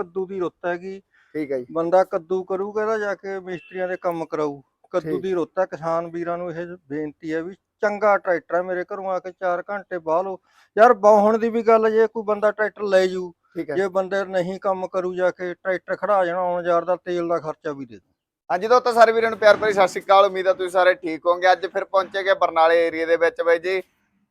ਕੱਦੂ ਦੀ ਰੁੱਤ ਹੈਗੀ। ਠੀਕ ਹੈ ਜੀ। ਬੰਦਾ ਕੱਦੂ ਕਰੂਗਾ ਇਹਦਾ ਜਾ ਕੇ ਮਿਸਤਰੀਆਂ ਦੇ ਕੰਮ ਕਰਾਊ। ਕੱਦੂ। ਦੀ ਰੁੱਤ ਹੈ ਕਿਸਾਨ ਵੀਰਾਂ ਨੂੰ ਇਹ ਬੇਨਤੀ ਹੈ ਵੀ ਚੰਗਾ ਟਰੈਕਟਰ ਹੈ ਮੇਰੇ ਘਰੋਂ ਆ ਕੇ 4 ਘੰਟੇ ਬਾਹ ਲਓ ਯਾਰ ਬਾਹਣ ਦੀ ਵੀ ਗੱਲ ਜੇ ਕੋਈ ਬੰਦਾ ਟਰੈਕਟਰ ਲੈ ਜੂ ਜੇ ਬੰਦੇ ਨਹੀਂ ਕੰਮ ਕਰੂ ਜਾ ਕੇ ਟਰੈਕਟਰ ਖੜਾ ਜਾਣਾ ਆਉਣ ਜਾਰ ਦਾ ਤੇਲ ਦਾ ਖਰਚਾ ਵੀ ਦੇ ਦੂ ਹਾਂਜੀ ਦੋਸਤੋ ਸਾਰੇ ਵੀਰਾਂ ਨੂੰ ਪਿਆਰ ਭਰੀ ਸਤਿ ਸ਼੍ਰੀ ਅਕਾਲ ਉਮੀਦ ਆ ਤੁਸੀਂ ਸਾਰੇ ਠੀਕ ਹੋਵੋਗੇ। ਅੱਜ ਫਿਰ ਪਹੁੰਚੇ ਗਏ ਬਰਨਾਲੇ ਏਰੀਆ ਦੇ ਵਿੱਚ ਬਾਈ ਜੀ।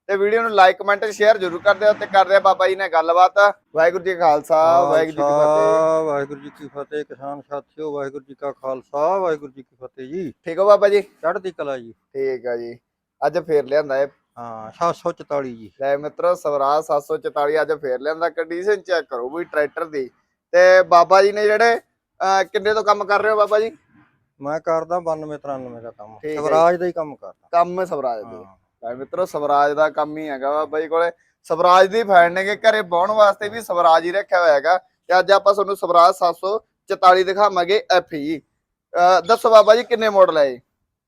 ਤੇ ਵੀਡੀਓ ਨੂੰ ਲਾਈਕ ਕਮੈਂਟ ਸ਼ੇਅਰ ਜ਼ਰੂਰ ਕਰ ਦਿਓ ਤੇ ਕਰਦੇ ਆ ਬਾਬਾ ਜੀ ਨਾਲ ਗੱਲਬਾਤ। ਵਾਹਿਗੁਰੂ ਜੀ ਕਾ ਖਾਲਸਾ ਵਾਹਿਗੁਰੂ ਜੀ ਕੀ ਫਤਿਹ। ਵਾਹਿਗੁਰੂ ਜੀ ਕੀ ਫਤਿਹ। ਕਿਸਾਨ ਸਾਥੀਓ ਵਾਹਿਗੁਰੂ ਜੀ ਕਾ ਖਾਲਸਾ ਵਾਹਿਗੁਰੂ ਜੀ ਕੀ ਫਤਿਹ ਜੀ। ਠੀਕ ਹੋ ਬਾਬਾ ਜੀ? ਚੜ੍ਹਦੀ ਕਲਾ ਜੀ। ਠੀਕ ਆ ਜੀ। ਅੱਜ ਫੇਰ ਲਿਆਂਦਾ ਹੈ ਹਾਂ 744 ਜੀ। ਲੈ ਮਿੱਤਰੋ ਸਵਰਾਜ 744 ਅੱਜ ਫੇਰ ਲਿਆਂਦਾ। ਕੰਡੀਸ਼ਨ ਚੈੱਕ ਕਰੋ ਵੀ ਟਰੈਕਟਰ ਦੀ। ਤੇ ਬਾਬਾ ਜੀ ਨੇ ਜਿਹੜੇ ਕਿੰਨੇ ਤੋਂ ਕੰਮ ਕਰ ਰਹੇ ਹੋ ਬਾਬਾ ਜੀ? ਮੈਂ ਕਰਦਾ 92 93 ਦਾ ਕੰਮ। ਸਵਰਾਜ ਦਾ ਹੀ ਕੰਮ ਕਰਦਾ। ਕੰਮ ਸਵਰਾਜ ਦੇ। ਲੈ ਮਿੱਤਰੋ ਸਵਰਾਜ ਦਾ ਕੰਮ ਹੀ ਹੈਗਾ ਬਾਬਾ ਜੀ ਕੋਲੇ। ਸਵਰਾਜ ਦੀ ਫੈਨ ਨੇਗੇ ਘਰੇ ਬਾਉਣ ਵਾਸਤੇ ਵੀ ਸਵਰਾਜ ਹੀ ਰੱਖਿਆ ਹੋਇਆ ਹੈਗਾ। ਤੇ ਅੱਜ ਆਪਾਂ ਤੁਹਾਨੂੰ ਸਵਰਾਜ 744 ਦਿਖਾਵਾਂਗੇ ਐਫਈ ਦੱਸੋ ਬਾਬਾ ਜੀ ਕਿੰਨੇ ਮਾਡਲ ਹੈ ਇਹ?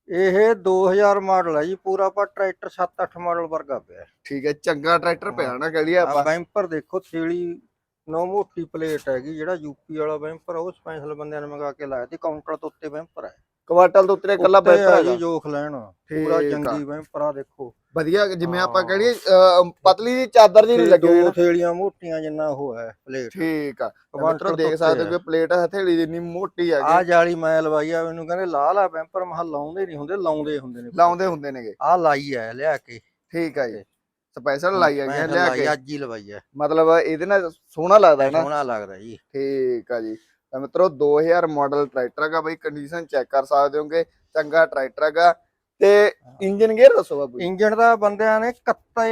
ਇਹ 2000 ਮਾਡਲ ਹੈ ਜੀ ਪੂਰਾ ਪਰ ਟਰੈਕਟਰ 7-8 ਮਾਡਲ ਵਰਗਾ ਪਿਆ ਠੀਕ ਹੈ ਚੰਗਾ ਟਰੈਕਟਰ ਪਿਆ ਨਾ ਕਹ ਲਈਏ ਆਪਾਂ। ਬੈਂਪਰ ਦੇਖੋ ਥੇਲੀ ਨੋ ਮੋਟੀ ਪਲੇਟ ਹੈਗੀ ਜਿਹੜਾ ਯੂਪੀ ਵਾਲਾ ਬੈਂਪਰ ਉਹ ਸਪੈਸ਼ਲ ਬੰਦਿਆਂ ਨੇ ਮੰਗਾ ਕੇ ਲਾਇਆ ਤੇ ਕਾਊਂਟਰ ਤੋਂ ਉੱਤੇ ਬੈਂਪਰ ਹੈ ਕੁਆਟਲ ਤੋਂ ਉੱਤੇ ਇਕੱਲਾ ਉੱਤੇ ਬੈਠਾ ਆ ਹੈਗਾ। ਜੀ ਜੋਖ ਲੈਣ। ਪੂਰਾ ਆ। ਜੰਗੀ ਬੈਂਪਰ ਆ ਦੇਖੋ। ਵਧੀਆ ਜਿਵੇਂ ਆਪਾਂ ਹਾਂ। ਕਹ ਲਈਏ ਅਹ, ਪਤਲੀ ਜੀ ਚਾਦਰ ਜੀ ਨਹੀਂ ਲੱਗੀ ਹੋਈ ਦੋ। ਥੇਲੀਆਂ ਮੋਟੀਆਂ ਜਿੰਨਾ ਉਹ ਹੈ ਪਲੇਟ। ਠੀਕ ਆ। ਮਿੱਤਰੋ ਦੇਖ ਸਕਦੇ ਹੋ ਕਿ ਪਲੇਟ ਹਥੇਲੀ ਜਿੰਨੀ ਮੋਟੀ ਆ ਹੈਗੀ ਜਾਲੀ ਮੈਂ ਲਵਾਈ ਆ ਮੈਨੂੰ ਕਹਿੰਦੇ ਲਾ ਲਾ ਬੈਂਪਰ। ਮਹਾ ਲਾਉਂਦੇ ਨਹੀਂ ਹੁੰਦੇ ਲਾਉਂਦੇ ਹੁੰਦੇ ਨੇ। ਲਾਉਂਦੇ ਹੁੰਦੇ ਨੇਗੇ। ਆ ਲਾਈ ਹੈ ਲਿਆ ਕੇ। ਠੀਕ ਆ ਜੀ। ਸਪੈਸ਼ਲ ਲਾਈ ਆ, ਲਿਆ ਲਾਈ, ਕੇ। ਅੱਜ ਹੀ ਲਵਾਈ ਹੈ ਮਤਲਬ ਇਹਦੇ ਨਾਲ ਸੋਹਣਾ ਲੱਗਦਾ ਹੈ ਨਾ। ਸੋਹਣਾ ਲੱਗਦਾ ਜੀ। ਠੀਕ ਆ ਜੀ। ਤਾਂ ਮਿੱਤਰੋ 2000 ਮਾਡਲ ਟਰੈਕਟਰ ਹੈਗਾ ਬਈ ਕੰਡੀਸ਼ਨ ਚੈੱਕ ਕਰ ਸਕਦੇ ਹੋਗੇ ਚੰਗਾ ਟਰੈਕਟਰ ਹੈਗਾ। ਤੇ ਇੰਜਨ ਗੇਅਰ ਦੱਸੋ ਬਾਬੂ ਜੀ। ਇੰਜਣ ਦਾ ਬੰਦਿਆਂ ਨੇ ਕੱਤੇ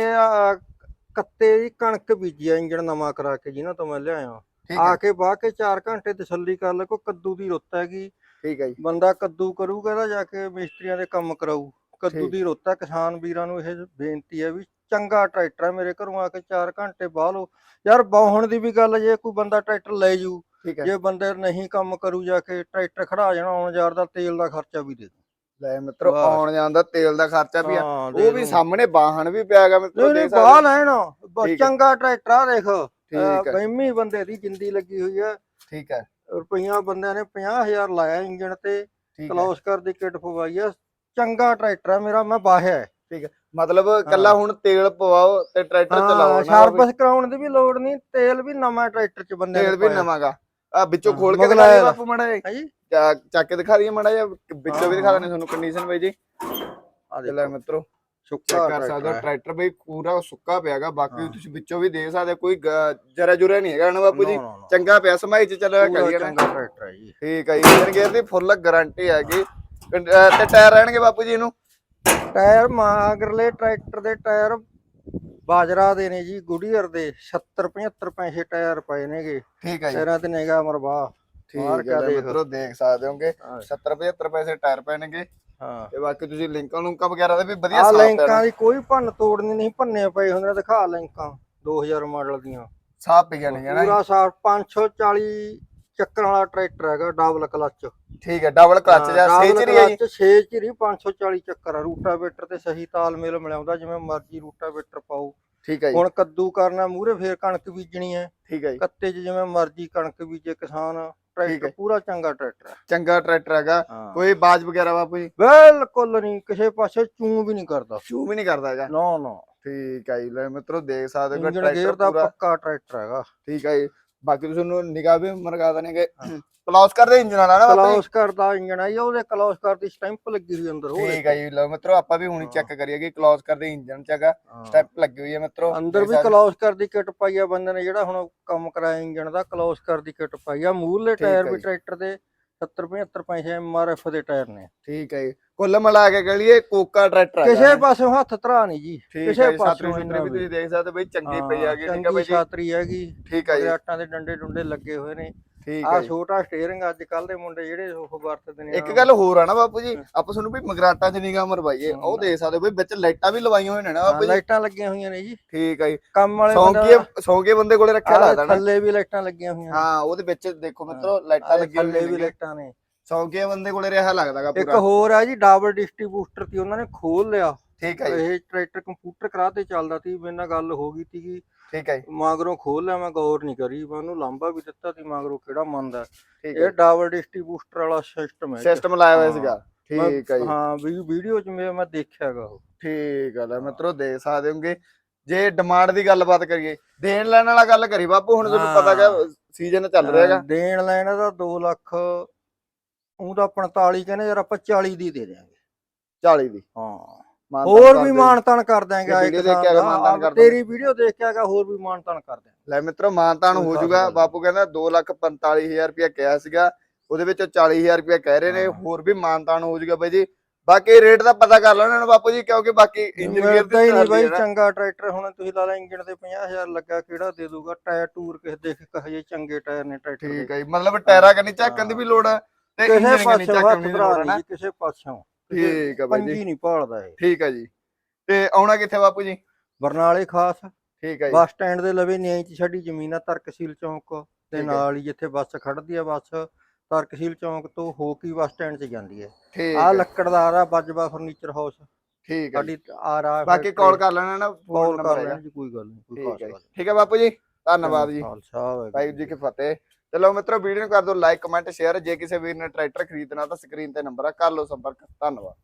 ਕੱਤੇ ਦੀ ਕਣਕ ਬੀਜੀ ਆ ਇੰਜਣ ਨਵਾਂ ਕਰਾ ਕੇ ਜਿਹਨਾਂ ਤੋਂ ਮੈਂ ਲਿਆਇਆ। ਆ ਕੇ ਬਾਹ ਕੇ 4 ਘੰਟੇ ਤਸੱਲੀ ਕਰ ਲੈ ਕੋ ਕੱਦੂ ਦੀ ਰੁੱਤ ਹੈਗੀ। ਠੀਕ ਹੈ ਜੀ। ਬੰਦਾ ਕੱਦੂ ਕਰੂਗਾ ਇਹਦਾ ਜਾ ਕੇ ਮਿਸਤਰੀਆਂ ਦੇ ਕੰਮ ਕਰਾਊ। ਕੱਦੂ। ਦੀ ਰੁੱਤ ਹੈ ਕਿਸਾਨ ਵੀਰਾਂ ਨੂੰ ਇਹ ਬੇਨਤੀ ਹੈ ਵੀ ਚੰਗਾ ਟਰੈਕਟਰ ਹੈ ਮੇਰੇ ਘਰੋਂ ਆ ਕੇ 4 ਘੰਟੇ ਬਾਹ ਲਓ। ਯਾਰ ਬਾਹਣ ਦੀ ਵੀ ਗੱਲ ਜੇ ਕੋਈ ਬੰਦਾ ਟਰੈਕਟਰ ਲੈ ਜੂ ਠੀਕ ਹੈ। ਜੇ ਬੰਦੇ ਨਹੀਂ ਕੰਮ ਕਰੂ ਜਾ ਕੇ ਟਰੈਕਟਰ ਖੜਾ ਜਾਣਾ ਆਉਣ ਜਾਰ ਦਾ ਤੇਲ ਦਾ ਖਰਚਾ ਵੀ ਦੇ ਦੂ। ਲੈ ਮਿੱਤਰੋ। ਆਉਣ ਜਾਣ ਦਾ ਤੇਲ ਦਾ ਖਰਚਾ ਵੀ ਆ। ਦੇ ਉਹ ਵੀ ਦੂੰ। ਸਾਹਮਣੇ ਵਾਹਣ ਵੀ ਪਿਆ ਹੈਗਾ ਮਿੱਤਰੋ ਨਹੀਂ ਸਕਦੇ ਬਾਹ ਹੋ। ਠੀਕ। ਚੰਗਾ ਟਰੈਕਟਰ ਆ ਦੇਖ। ਠੀਕ ਹੈ। ਬੰਦੇ ਦੀ ਜਿੰਦੀ ਲੱਗੀ ਹੋਈ ਹੈ ਠੀਕ ਹੈ। ਰੁਪਈਆ ਬੰਦਿਆਂ ਨੇ 50000 ਲਾਇਆ ਇੰਜਣ ਤੇ ਠੀਕ ਕਲੋਸਕਰ ਦੀ ਕਿੱਟ ਪਵਾਈ ਆ। ਚੰਗਾ ਟਰੈਕਟਰ ਆ ਮੇਰਾ ਮੈਂ ਬਾਹਿਆ ਹੈ। ਮਤਲਬ ਕੱਲਾ। ਹੁਣ ਤੇਲ ਪਵਾਓ ਤੇ ਟਰੈਕਟਰ ਚਲਾਓ ਸਰਵਿਸ ਕਰਾਉਣ ਦੀ ਵੀ ਲੋੜ ਨਹੀਂ ਤੇਲ ਵੀ ਨਵਾਂ ਟਰੈਕਟਰ ਚ ਬੰਦੇ ਤੇਲ ਵੀ ਨਵਾਂਗਾ। ਆ ਵਿੱਚੋਂ ਖੋਲ ਕੇ ਦਿਖਾ ਦੇ। ਬਾਪੂ ਮੜਾ ਜੀ ਚੱਕ ਕੇ ਦਿਖਾ ਦਈਏ ਮੜਾ ਜਾਂ ਵਿੱਚੋਂ ਵੀ ਦਿਖਾ ਦਿੰਦੇ ਤੁਹਾਨੂੰ ਕੰਡੀਸ਼ਨ ਬਾਈ ਜੀ। ਆ ਤੇ ਲੈ ਮਿੱਤਰੋ ਸੁੱਕਾ ਕਰ ਸਕਦੇ ਟਰੈਕਟਰ ਬਈ ਪੂਰਾ ਸੁੱਕਾ ਪਿਆਗਾ ਬਾਕੀ। ਤੁਸੀਂ ਵਿੱਚੋਂ ਵੀ ਦੇਖ ਸਕਦੇ ਕੋਈ ਜਰਾ ਜੁਰਾ ਨਹੀਂ ਹੈਗਾ ਨਾ ਬਾਪੂ ਜੀ। ਚੰਗਾ ਪਿਆ ਸਮਾਈ ਚ ਚੱਲਿਆ ਪੂਰਾ ਕਰੀਏ ਨਾ। ਚੰਗਾ ਟਰੈਕਟਰ ਹੈ ਜੀ। ਠੀਕ ਹੈ ਜੀ ਇੰਜਨ ਗੇਅਰ ਦੀ ਫੁੱਲ ਗਾਰੰਟੀ ਹੈਗੀ। ਤੇ ਟਾਇਰ ਰਹਿਣਗੇ ਬਾਪੂ ਜੀ ਇਹਨੂੰ? ਟਾਇਰ ਮਾਗਰਲੇ ਟਰੈਕਟਰ ਦੇ ਟਾਇਰ ਬਾਜਰਾ ਦੇ ਨੇ ਜੀ ਗੁਡੀਅਰ ਦੇ 70 75 ਪੈਸੇ ਟਾਇਰ ਪਏ ਨੇਗੇ। ਠੀਕ ਹੈ ਜੀ। ਟਾਇਰਾਂ ਤੇ ਨੇਗਾ ਮਰਵਾ। ਠੀਕ ਹੈ। ਮਿੱਤਰੋ ਦੇਖ ਸਕਦੇ ਹੋਗੇ 70 75 ਪੈਸੇ ਟਾਇਰ ਪੈਣਗੇ ਹਾਂ। ਤੇ ਬਾਕੀ ਤੁਸੀਂ ਲਿੰਕਾਂ ਲੁੰਕਾਂ ਵਗੈਰਾ ਦੇ ਵੀ ਵਧੀਆ ਆ ਸਾਫ਼ ਲਿੰਕਾਂ ਦੀ ਕੋਈ ਭੰਨ ਤੋੜ ਨਹੀਂ ਨਹੀਂ ਭੰਨੇ ਪਏ ਹੁੰਦੇ ਦਿਖਾ ਲਿੰਕਾਂ 2000 ਮਾਡਲ ਦੀਆਂ। ਸਾਫ਼ ਪਈਆਂ ਨੇ ਨਾ ਪੂਰਾ ਸਾਫ਼ 540 ਚੱਕਰਾਂ ਵਾਲਾ ਟਰੈਕਟਰ ਹੈਗਾ ਡਬਲ ਕਲਚ। ਠੀਕ ਹੈ ਡਬਲ ਕਲਚ ਜਾਂ ਸੇਚਰੀ ਹੈ ਜੀ? 6 ਚਿਰੀ 540 ਚੱਕਰ ਆ। ਰੂਟਾਵੇਟਰ ਤੇ ਸਹੀ ਤਾਲਮੇਲ ਮਿਲਾਉਂਦਾ ਜਿਵੇਂ ਮਰਜ਼ੀ ਰੂਟਾਵੇਟਰ ਪਾਓ। ਠੀਕ ਹੈ ਜੀ। ਹੁਣ ਕੱਦੂ ਕਰਨਾ ਮੂਰੇ ਫੇਰ ਕਣਕ ਬੀਜਣੀ ਹੈ। ਠੀਕ ਹੈ ਜੀ। ਕੱਤੇ 'ਚ ਜਿਵੇਂ ਮਰਜ਼ੀ ਕਣਕ ਬੀਜੇ ਕਿਸਾਨ ਟਰੈਕਟਰ। ਪੂਰਾ ਚੰਗਾ ਟਰੈਕਟਰ ਹੈ। ਚੰਗਾ ਟਰੈਕਟਰ ਹੈਗਾ। ਕੋਈ ਬਾਜ ਵਗੈਰਾ ਬਾਪੂ ਜੀ? ਬਿਲਕੁਲ ਨਹੀਂ ਕਿਸੇ ਪਾਸੇ ਚੂੰ ਵੀ ਨਹੀਂ ਕਰਦਾ। ਸ਼ੂ ਵੀ ਨਹੀਂ ਕਰਦਾ ਹੈਗਾ? ਨਾ ਨਾ। ਠੀਕ ਹੈ ਜੀ ਲੈ ਮਿੱਤਰੋ ਦੇਖ ਸਕਦੇ ਹੋ ਟਰੈਕਟਰ ਦਾ ਪੱਕਾ ਟਰੈਕਟਰ ਹੈਗਾ। ਠੀਕ ਹੈ ਜੀ। ਬਾਕੀ ਤੁਸੀਂ ਉਹਨੂੰ ਨਿਗਾਹ ਵੀ ਮਰਗਾ ਦੇਣਗੇ ਕਲੌਸ ਕਰਦੇ ਇੰਜਨ ਵਾਲਾ ਨਾ ਜੀ? ਕਲੌਸ ਕਰਦਾ ਇੰਜਣ ਆਈ ਉਹਦੇ ਕਲੌਸ ਕਰ ਦੀ ਸਟੈਂਪ ਲੱਗੀ ਹੋਈ ਅੰਦਰ ਠੀਕ ਹੈ ਜੀ ਲਓ ਮਿੱਤਰੋ ਆਪਾਂ ਵੀ ਹੁਣੀ। ਚੈੱਕ ਕਰੀਏ ਕਿ ਕਲੌਸ ਕਰਦੇ ਇੰਜਨ ਚ ਹੈਗਾ ਹਾਂ। ਸਟੈਪ ਲੱਗੀ ਹੋਈ ਹੈ ਮਿੱਤਰੋ ਅੰਦਰ ਵੀ ਕਲੌਸ ਕਰ ਦੀ ਕਿੱਟ ਪਾਈ ਆ ਬੰਦੇ ਨੇ ਜਿਹੜਾ ਹੁਣ ਕੰਮ ਕਰਾਇਆ ਇੰਜਣ ਦਾ ਕਲੌਸ ਕਰ ਦੀ ਕਿੱਟ ਪਾਈ ਆ ਮੂਹਰਲੇ ਠੀਕ ਟਾਇਰ ਵੀ ਜੀ। ਟਰੈਕਟਰ ਦੇ 70 75 ਪੈਸੇ ਐਮਆਰਐਫ ਦੇ ਟਾਇਰ ਨੇ। ਠੀਕ ਹੈ ਜੀ। ਕੁੱਲ ਮਿਲਾ ਕੇ ਕਹੀਏ ਕੋਕਾ ਟਰੈਕਟਰ ਕਿਸੇ ਪਾਸੋਂ ਹੱਥ ਧਰਾ ਨਹੀਂ ਜੀ। ਕਿਸੇ ਪਾਸੋਂ ਇੰਨਾ ਵੀ। ਤੁਸੀਂ ਦੇਖ ਸਕਦੇ ਬਈ ਚੰਗੀ ਪਈ ਹਾਂ, ਹੈਗੀ ਠੀਕ ਹੈ ਬਈ ਜੀ। ਛਾਤਰੀ ਹੈਗੀ। ਠੀਕ ਹੈ ਜੀ। ਆਟਾਂ ਦੇ ਡੰਡੇ ਡੁੰਡੇ ਲੱਗੇ ਹੋਏ ਨੇ। ਠੀਕ ਆ ਛੋਟਾ ਸਟੀਅਰਿੰਗ ਅੱਜ ਕੱਲ ਦੇ ਮੁੰਡੇ ਜਿਹੜੇ ਉਹ ਵਰਤਦੇ ਨੇ ਇੱਕ ਗੱਲ ਹੋਰ ਆ ਨਾ ਬਾਪੂ ਜੀ ਆਪਾਂ ਤੁਹਾਨੂੰ ਵੀ ਮਗਰਾਟਾਂ ਚ ਨਿਗਾਹ ਮਰਵਾਈਏ ਉਹ। ਦੇਖ ਸਕਦੇ ਬਈ ਵਿੱਚ ਲਾਈਟਾਂ ਵੀ ਲਵਾਈਆਂ ਹੋਈਆਂ ਨੇ ਨਾ ਬਾਪੂ ਜੀ। ਲਾਈਟਾਂ ਲੱਗੀਆਂ ਹੋਈਆਂ ਨੇ ਜੀ। ਠੀਕ ਹੈ ਜੀ। ਕੰਮ ਵਾਲੇ ਸੌਂਕੀਏ ਸੌਂਕੀਏ ਬੰਦੇ ਕੋਲੇ ਰੱਖਿਆ ਲੱਗਦਾ ਨਾ ਥੱਲੇ ਵੀ ਲਾਈਟਾਂ ਲੱਗੀਆਂ ਹੋਈਆਂ ਹਾਂ ਉਹਦੇ ਵਿੱਚ ਦੇਖੋ ਮਿੱਤਰੋ ਲਾਈਟਾਂ ਲੱਗੀਆਂ ਥੱਲੇ ਵੀ ਹੋਈਆਂ ਨੇ ਲਾਈਟਾਂ ਨੇ। ਸੌਂਕੀਏ ਬੰਦੇ ਕੋਲੇ ਰਿਹਾ ਲੱਗਦਾਗਾ ਇੱਕ ਪੂਰਾ। ਹੋਰ ਆ ਜੀ ਡਬਲ ਡਿਸਟ੍ਰੀਬਿਊਟਰ ਤੀ ਉਹਨਾਂ ਨੇ ਖੋਲ ਲਿਆ। ਠੀਕ ਹੈ ਇਹ ਟਰੈਕਟਰ ਕੰਪਿਊਟਰ ਕਰਾ ਤੇ ਚੱਲਦਾ ਸੀ ਮੇਰੇ ਨਾਲ ਗੱਲ ਹੋ ਗਈ ਸੀਗੀ। ਠੀਕ ਹੈ ਜੀ। ਮਗਰੋਂ ਖੋਲ ਲਿਆ ਮੈਂ ਗੌਰ ਨਹੀਂ ਕਰੀ। ਮੈਂ ਉਹਨੂੰ ਲਾਂਬਾ ਵੀ ਦਿੱਤਾ ਸੀ ਮਗਰੋਂ ਕਿਹੜਾ ਮੰਨਦਾ ਇਹ ਡਬਲ ਡਿਸਟ੍ਰੀਬਿਊਟਰ ਵਾਲਾ ਸਿਸਟਮ ਹੈ। ਸਿਸਟਮ ਲਾਇਆ ਹੋਇਆ। ਸੀਗਾ। ਠੀਕ ਹੈ ਜੀ। ਹਾਂ ਵੀ ਵੀਡੀਓ ਚ ਮੈਂ ਦੇਖਿਆਗਾ ਉਹ। ਠੀਕ ਹੈ ਲੈ ਮਿੱਤਰੋ ਦੇਖ ਸਕਦੇ ਹੋਗੇ। ਜੇ ਡਿਮਾਂਡ ਦੀ ਗੱਲਬਾਤ ਕਰੀਏ ਦੇਣ ਲੈਣ ਵਾਲਾ ਗੱਲ ਕਰੀ ਬਾਪੂ ਹੁਣ ਤੁਹਾਨੂੰ ਪਤਾ ਹਾਂ। ਹੈ ਸੀਜ਼ਨ ਚੱਲ ਰਿਹਾ ਹੈਗਾ। ਦੇਣ ਲੈਣ ਦਾ 2 ਲੱਖ ਉਹਦਾ 45 ਕਹਿੰਦੇ ਯਾਰ ਆਪਾਂ 40 ਦੀ ਦੇ ਦਿਆਂਗੇ। 40 ਦੀ। ਹਾਂ। ਹੋਰ ਵੀ। ਮਾਨਤਾਨ ਕਰ ਇੱਕ video ਦੇਖ ਕੇ ਆਗਾ ਦਾ। ਮਾਨਤਾਨ ਕਰ ਤੇਰੀ ਵੀਡੀਓ ਦੇਖ ਕੇ ਆਗਾ ਹੋਰ ਵੀ ਮਾਨਤਾਨ ਕਰ ਦਿਆਂਗੇ ਲੈ ਮਿੱਤਰੋ ਮਾਨਤਾਨ ਹੋ ਜਾਊਗਾ ਬਾਪੂ ਕਹਿੰਦਾ 2 ਲੱਖ 45000 ਰੁਪਇਆ ਕਿਹਾ ਸੀਗਾ। ਉਹਦੇ ਵਿੱਚੋਂ 40000 ਰੁਪਇਆ ਕਹਿ ਰਹੇ ਨੇ। ਹੋਰ ਵੀ ਮਾਨਤਾਨ ਹੋ ਜਾਊਗਾ ਬਾਈ ਜੀ। ਬਾਕੀ ਰੇਟ ਦਾ ਪਤਾ ਕਰ ਲਓ ਇਹਨਾਂ ਨੂੰ ਬਾਪੂ ਜੀ ਕਿਉਂਕਿ ਬਾਕੀ ਇੰਜਨ ਗੇਅਰ ਹੀ ਨਹੀਂ ਦੀ ਬਾਈ। ਚੰਗਾ ਟਰੈਕਟਰ ਹੁਣ ਤੁਸੀਂ ਲਾ ਲਾ ਇੰਜਣ ਤੇ 50000 ਲੱਗਾ ਕਿਹੜਾ ਦੇ ਦੂਗਾ? ਟਾਇਰ ਟੂਰ ਕਿਸੇ ਦੇਖ ਕਹੇ ਜੇ ਚੰਗੇ ਟਾਇਰ ਨੇ ਟਰੈਕਟਰ ਦੇ। ਠੀਕ ਹੈ ਮਤਲਬ ਟਾਇਰਾਂ ਕੰਨੀ ਝਾਕਣ ਦੀ ਵੀ ਲੋੜ ਹੈ ਤੇ ਕਿਸੇ ਇੰਜਨ ਕੰਨੀ ਹੱਥ ਦੀ ਲੋੜ ਹੈ ਕਿਸੇ ਪਾਸੋਂ ਠੀਕ ਹੈ ਬਾਈ ਜੀ। ਪੰਜੀ ਨਹੀਂ ਭਾਲਦਾ ਇਹ। ਠੀਕ ਹੈ ਜੀ। ਤੇ ਆਉਣਾ ਕਿੱਥੇ ਬਾਪੂ ਜੀ? ਬਰਨਾਲੇ ਖਾਸ। ਠੀਕ ਹੈ ਜੀ। ਬੱਸ ਸਟੈਂਡ ਦੇ ਲਵੇ ਨਿਆਂ ਚ ਸਾਡੀ ਜ਼ਮੀਨ ਆ ਤਰਕਸੀਲ ਚੌਂਕ। ਦੇ ਠੀਕ ਹੈ। ਨਾਲ ਹੀ ਜਿੱਥੇ ਬੱਸ ਖੜਦੀ ਆ ਬੱਸ ਤਰਕਸੀਲ ਚੌਂਕ ਤੋਂ ਹੋ ਕੇ ਬੱਸ ਸਟੈਂਡ 'ਚ ਜਾਂਦੀ ਹੈ ਠੀਕ ਆ। ਲੱਕੜਦਾਰ ਆ ਬਾਜਵਾ ਫਰਨੀਚਰ ਹਾਊਸ ਠੀਕ ਜੀ। ਸਾਡੀ ਆ ਰਾ ਬਾਕੀ ਕਾਲ ਕਰ ਲੈਣਾ ਨਾ ਕਾਲ ਹੈਗਾ। ਲੈਣ ਕੋਈ ਗੱਲ ਨਹੀਂ ਕੋਈ ਠੀਕ ਖਾਸ ਹੈ ਜੀ। ਗੱਲ ਠੀਕ ਹੈ ਬਾਪੂ ਜੀ। ਧੰਨਵਾਦ ਜੀ। ਖਾਲਸਾ ਵਾਹਿਗੁਰੂ ਵਾਹਿਗੁਰੂ ਜੀ ਕੀ ਫਤਿਹ। ਚਲੋ ਮਿੱਤਰੋ, ਵੀਡੀਓ ਨੂੰ ਕਰ ਦਿਓ ਲਾਈਕ ਕਮੈਂਟ ਸ਼ੇਅਰ ਜੇ ਕਿਸੇ ਵੀਰ ਨੇ ਟਰੈਕਟਰ ਖਰੀਦਣਾ ਤਾਂ ਸਕਰੀਨ ਤੇ ਨੰਬਰ ਆ। ਕਰ ਲਓ ਸੰਪਰਕ। ਧੰਨਵਾਦ।